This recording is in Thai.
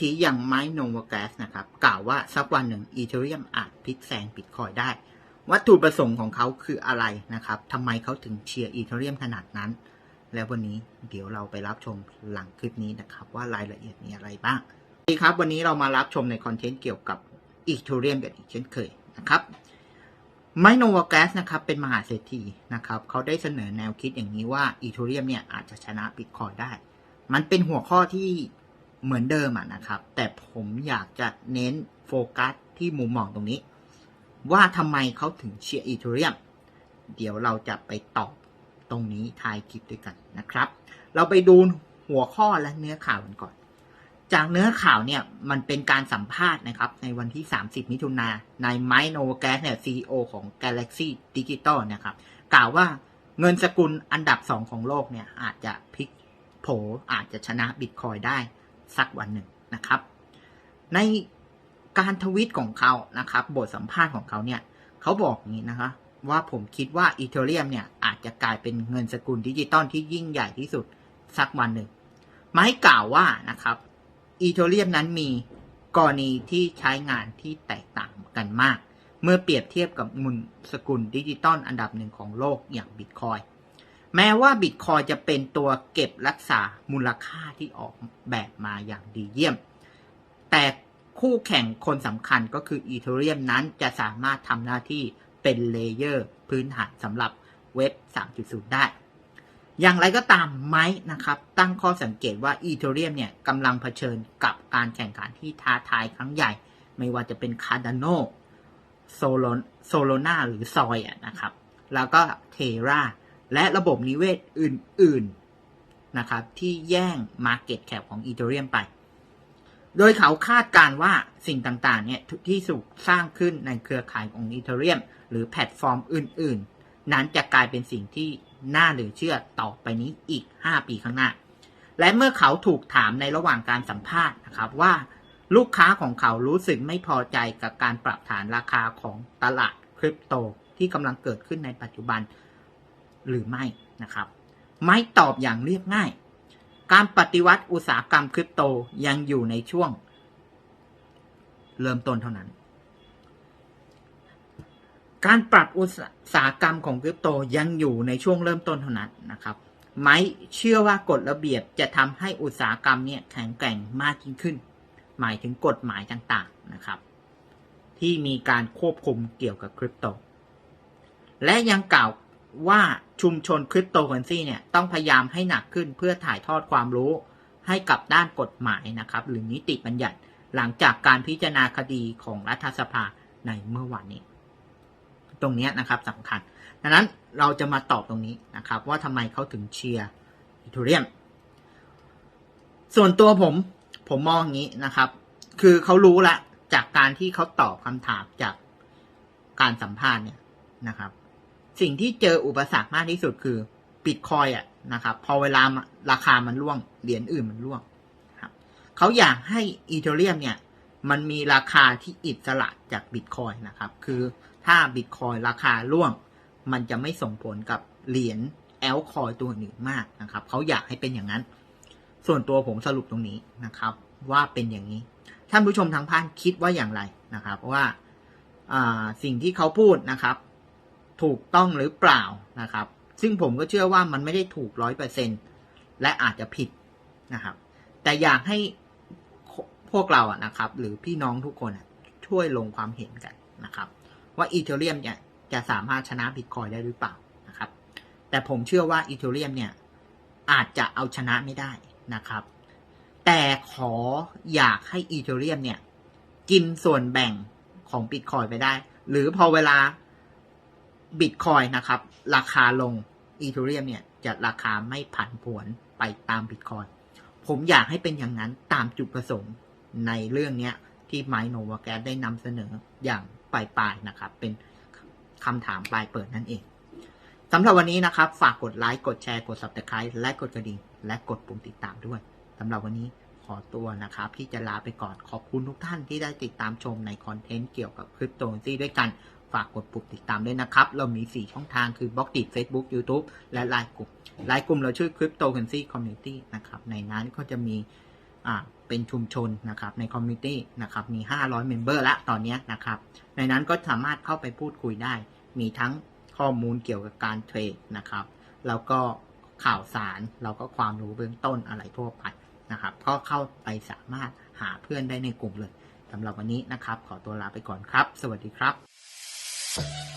ทีอย่างไมโนวาแกสนะครับ กล่าวว่าสักวันหนึ่งอีเทเรียมอาจพลิกแซงบิตคอยได้ วัตถุประสงค์ของเขาคืออะไรนะครับทำไมเขาถึงเชียร์อีเทเรียมขนาดนั้น แล้ววันนี้เดี๋ยวเราไปรับชมหลังคลิปนี้นะครับ ว่ารายละเอียดมีอะไรบ้างดีครับ วันนี้เรามารับชมในคอนเทนต์เกี่ยวกับอีเทเรียมกันอีกเช่นเคยนะครับไมโนวาแกสนะครับเป็นมหาเศรษฐีนะครับเขาได้เสนอแนวคิดอย่างนี้ว่าอีเทเรียมเนี่ยอาจจะชนะบิตคอยได้ มันเป็นหัวข้อที่ เหมือนเดิมอะนะครับ แต่ผมอยากจะเน้นโฟกัสที่มุมมองตรงนี้ ว่าทำไมเขาถึงเชียร์อีเทเรียม เดี๋ยวเราจะไปตอบตรงนี้ท้ายคลิปด้วยกันนะครับ เราไปดูหัวข้อและเนื้อข่าวกันก่อน จากเนื้อข่าวเนี่ยมันเป็นการสัมภาษณ์นะครับ ในวันที่ 30 มิถุนายนนายไมโนแกสเนี่ย CEO ของ Galaxy Digital นะครับ กล่าวว่าเงินสกุลอันดับ 2 ของโลกเนี่ยอาจจะพลิกโผอาจจะชนะบิตคอยได้ สักวันหนึ่งนะครับ ในการทวิตของเขานะครับ บทสัมภาษณ์ของเขาเนี่ยเขาบอกอย่างนี้นะคะว่าผมคิดว่าอีเทเรียมเนี่ยอาจจะกลายเป็นเงินสกุลดิจิตอลที่ยิ่งใหญ่ที่สุดสักวันหนึ่งไม่กล่าวว่านะครับอีเทเรียมนั้นมีกรณีที่ใช้งานที่แตกต่างกันมาก เมื่อเปรียบเทียบกับมุนสกุลดิจิตอลอันดับหนึ่งของโลกอย่างบิตคอย แม้ว่าบิตคอยจะเป็นตัวเก็บรักษามูลค่าที่ออกแบบมาอย่างดีเยี่ยม แต่คู่แข่งคนสำคัญก็คืออีเทเรียมนั้นจะสามารถทำหน้าที่เป็นเลเยอร์พื้นฐานสำหรับเว็บ 3.0 ได้ อย่างไรก็ตามไม้นะครับ ตั้งข้อสังเกตว่าอีเทเรียมเนี่ยกำลังเผชิญกับการแข่งขันที่ท้าทายครั้งใหญ่ ไม่ว่าจะเป็นคาร์ดานโนโซโลโซโลนาหรือซอยนะครับ แล้วก็เทรา และระบบนิเวศอื่น ๆ นะครับ ที่แย่ง Market Cap ของ Ethereum ไป โดยเขาคาดการว่าสิ่งต่าง ๆ เนี่ยที่ถูกสร้างขึ้นในเครือข่ายของ Ethereum หรือแพลตฟอร์มอื่น ๆ นั้นจะกลายเป็นสิ่งที่น่าเหลือเชื่อต่อไปนี้อีก 5 ปีข้างหน้า และเมื่อเขาถูกถามในระหว่างการสัมภาษณ์นะครับว่าลูกค้าของเขารู้สึกไม่พอใจกับการปรับฐานราคาของตลาดคริปโตที่กำลังเกิดขึ้นในปัจจุบัน หรือไม่นะครับ ไม่ตอบอย่างเรียบง่าย การปฏิวัติอุตสาหกรรมคริปโตยังอยู่ในช่วง เริ่มต้นเท่านั้น การปรับอุตสาหกรรมของคริปโตยังอยู่ในช่วงเริ่มต้นเท่านั้นนะครับ ไม่เชื่อว่ากฎระเบียบจะทำให้อุตสาหกรรมเนี่ยแข็งแกร่งมากยิ่งขึ้น หมายถึงกฎหมายต่างๆนะครับ ที่มีการควบคุมเกี่ยวกับคริปโตและยังกล่าว ว่าชุมชนคริปโตเคอเรนซีเนี่ยต้องพยายามให้หนักขึ้นเพื่อถ่ายทอดความรู้ให้กับด้านกฎหมายนะครับหรือนิติบัญญัติหลังจากการพิจารณาคดีของรัฐสภาในเมื่อวานนี้ ตรงนี้นะครับสำคัญ ดังนั้นเราจะมาตอบตรงนี้นะครับ ว่าทำไมเขาถึงเชียร์อีทูเรียม ส่วนตัวผมผมมองอย่างนี้นะครับ คือเขารู้ละจากการที่เขาตอบคำถามจากการสัมภาษณ์เนี่ยนะครับ สิ่งที่เจออุปสรรคมากที่สุดคือบิตคอยอะนะครับ พอเวลาราคามันร่วง เหรียญอื่นมันร่วงครับเขาอยากให้อีเทเรียมเนี่ย มันมีราคาที่อิสระจากบิตคอยนะครับ คือถ้าบิตคอยราคาร่วง มันจะไม่ส่งผลกับเหรียญแอลคอยตัวอื่นมากนะครับเขาอยากให้เป็นอย่างนั้น ส่วนตัวผมสรุปตรงนี้นะครับ ว่าเป็นอย่างนี้ ท่านผู้ชมทางบ้านคิดว่าอย่างไรนะครับ ว่าสิ่งที่เขาพูดนะครับ ถูกต้องหรือเปล่านะครับ ซึ่งผมก็เชื่อว่ามันไม่ได้ถูกร้อยเปอร์เซ็นและอาจจะผิดนะครับ แต่อยากให้พวกเราอะนะครับ หรือพี่น้องทุกคนช่วยลงความเห็นกันนะครับ ว่าอีเทเรียมเนี่ยจะสามารถชนะบิตคอยได้หรือเปล่านะครับ แต่ผมเชื่อว่าอีเทเรียมเนี่ยอาจจะเอาชนะไม่ได้นะครับ แต่ขออยากให้อีเทเรียมเนี่ยกินส่วนแบ่งของบิตคอยไปได้ หรือพอเวลา บิตคอยนะครับ ราคาลงอีเทเรียมเนี่ยจะราคาไม่ผันผวนไปตามบิตคอยผมอยากให้เป็นอย่างนั้นตามจุดประสงค์ในเรื่องนี้ที่ไมโนวาแกได้นำเสนออย่างปลายๆนะครับ เป็นคำถามปลายเปิดนั่นเองสำหรับวันนี้นะครับ ฝากกดไลค์ กดแชร์ กด subscribe และกดกระดิ่ง และกดปุ่มติดตามด้วยสำหรับวันนี้ขอตัวนะครับ ที่จะลาไปก่อนขอบคุณทุกท่านที่ได้ติดตามชมในคอนเทนต์เกี่ยวกับคริปโตเคอเรนซีด้วยกัน ฝากกดปุ่มติดตามด้วยนะครับ เรามี 4 ช่องทางคือบล็อกดิ Facebook YouTube และไลน์กลุ่มไลน์กลุ่มเราชื่อ Cryptocurrency Community นะครับ ในนั้นก็จะมีอ่าเป็นชุมชนนะครับในคอมมูนิตี้นะครับมี 500 เมมเบอร์ละตอนนี้นะครับ ในนั้นก็สามารถเข้าไปพูดคุยได้ มีทั้งข้อมูลเกี่ยวกับการเทรดนะครับแล้วก็ข่าวสารแล้วก็ความรู้เบื้องต้นอะไรทั่วไปนะครับก็เข้าไปสามารถหาเพื่อนได้ในกลุ่มเลยสำหรับวันนี้นะครับ ขอตัวลาไปก่อนครับ สวัสดีครับ Música